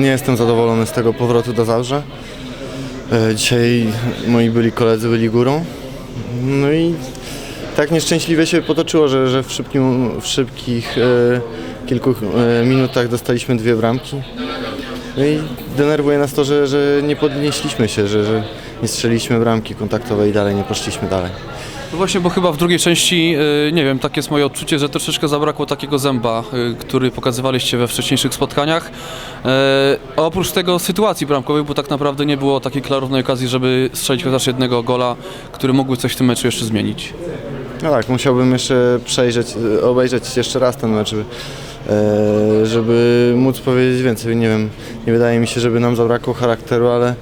nie jestem zadowolony z tego powrotu do Zabrze. Dzisiaj moi byli koledzy byli górą. No i tak nieszczęśliwie się potoczyło, że, że w, szybkim, w szybkich e, kilku e, minutach dostaliśmy dwie bramki. No i denerwuje nas to, że, że nie podnieśliśmy się, że, że nie strzeliliśmy bramki kontaktowej i dalej nie poszliśmy dalej. No właśnie, bo chyba w drugiej części, y, nie wiem, takie jest moje odczucie, że troszeczkę zabrakło takiego zęba, y, który pokazywaliście we wcześniejszych spotkaniach. E, A oprócz tego sytuacji bramkowej, bo tak naprawdę nie było takiej klarownej okazji, żeby strzelić chociaż jednego gola, który mógłby coś w tym meczu jeszcze zmienić. No tak, musiałbym jeszcze przejrzeć, obejrzeć jeszcze raz ten mecz, żeby, e, żeby móc powiedzieć więcej. Nie wiem, nie wydaje mi się, żeby nam zabrakło charakteru, ale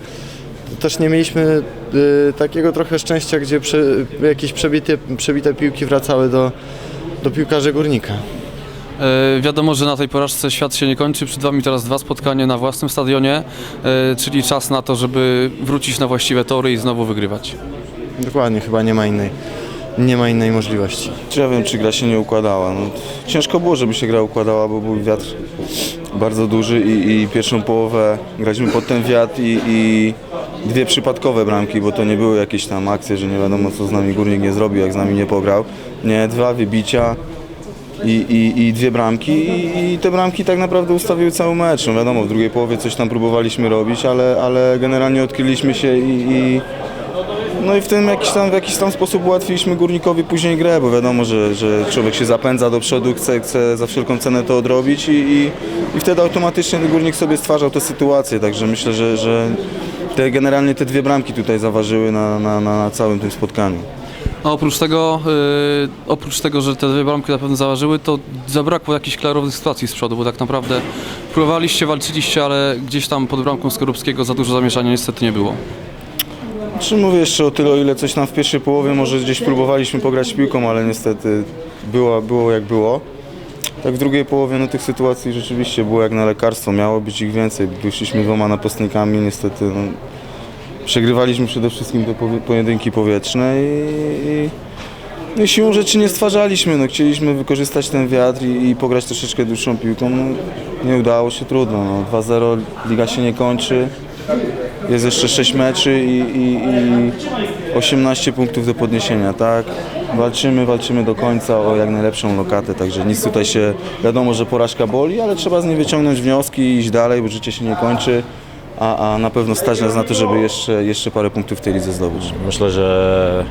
też nie mieliśmy e, takiego trochę szczęścia, gdzie prze, jakieś przebite, przebite piłki wracały do, do piłkarzy górnika. E, Wiadomo, że na tej porażce świat się nie kończy. Przed Wami teraz dwa spotkania na własnym stadionie, e, czyli czas na to, żeby wrócić na właściwe tory i znowu wygrywać. Dokładnie, chyba nie ma innej, nie ma innej możliwości. Czy ja wiem, czy gra się nie układała. No, ciężko było, żeby się gra układała, bo był wiatr bardzo duży i, i pierwszą połowę graliśmy pod ten wiatr i, i dwie przypadkowe bramki, bo to nie były jakieś tam akcje, że nie wiadomo co z nami górnik nie zrobił, jak z nami nie pograł. Nie, dwa wybicia i, i, i dwie bramki i, i te bramki tak naprawdę ustawiły cały mecz. No wiadomo, w drugiej połowie coś tam próbowaliśmy robić, ale, ale generalnie odkryliśmy się i, i no i w tym jakiś tam, w jakiś tam sposób ułatwiliśmy górnikowi później grę, bo wiadomo, że, że człowiek się zapędza do przodu, chce, chce za wszelką cenę to odrobić i, i, i wtedy automatycznie górnik sobie stwarzał tę sytuację, także myślę, że, że te, generalnie te dwie bramki tutaj zaważyły na, na, na całym tym spotkaniu. A oprócz tego, y, oprócz tego, że te dwie bramki na pewno zaważyły, to zabrakło jakichś klarownych sytuacji z przodu, bo tak naprawdę próbowaliście, walczyliście, ale gdzieś tam pod bramką Skorupskiego za dużo zamieszania niestety nie było. Czy mówię jeszcze o tyle, ile coś tam w pierwszej połowie, może gdzieś próbowaliśmy pograć piłką, ale niestety było, było jak było. Tak w drugiej połowie no, tych sytuacji rzeczywiście było jak na lekarstwo, miało być ich więcej. Wyszliśmy dwoma napastnikami, niestety no, przegrywaliśmy przede wszystkim te pojedynki powietrzne i, i, i siłą rzeczy nie stwarzaliśmy. No, chcieliśmy wykorzystać ten wiatr i, i pograć troszeczkę dłuższą piłką. No, nie udało się, trudno. No. 2-0, liga się nie kończy. Jest jeszcze 6 meczy i, i, i 18 punktów do podniesienia, tak? Walczymy, walczymy do końca o jak najlepszą lokatę, także nic tutaj się, wiadomo, że porażka boli, ale trzeba z niej wyciągnąć wnioski i iść dalej, bo życie się nie kończy, a, a na pewno stać nas na to, żeby jeszcze, jeszcze parę punktów w tej lidze zdobyć. Myślę, że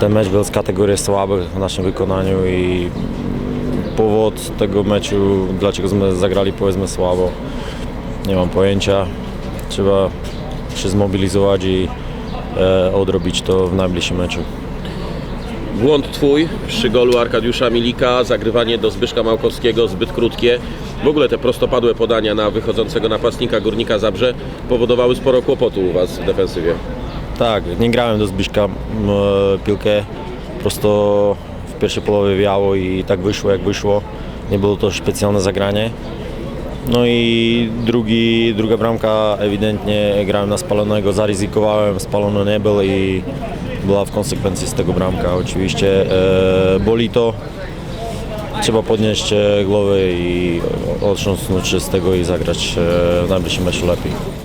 ten mecz był z kategorii słabych w naszym wykonaniu i powód tego meczu, dlaczego zagrali powiedzmy słabo, nie mam pojęcia. Trzeba się zmobilizować i e, odrobić to w najbliższym meczu. Błąd twój przy golu Arkadiusza Milika, zagrywanie do Zbyszka Małkowskiego zbyt krótkie. W ogóle te prostopadłe podania na wychodzącego napastnika Górnika Zabrze powodowały sporo kłopotu u Was w defensywie. Tak, nie grałem do Zbyszka m, piłkę, prosto w pierwszej połowie wiało i tak wyszło jak wyszło. Nie było to specjalne zagranie. No i drugi, druga bramka ewidentnie grałem na spalonego, zaryzykowałem, spalony nie był i była w konsekwencji z tego bramka. Oczywiście e, boli to, trzeba podnieść e, głowę i otrząsnąć się z tego i zagrać e, w najbliższym meczu lepiej.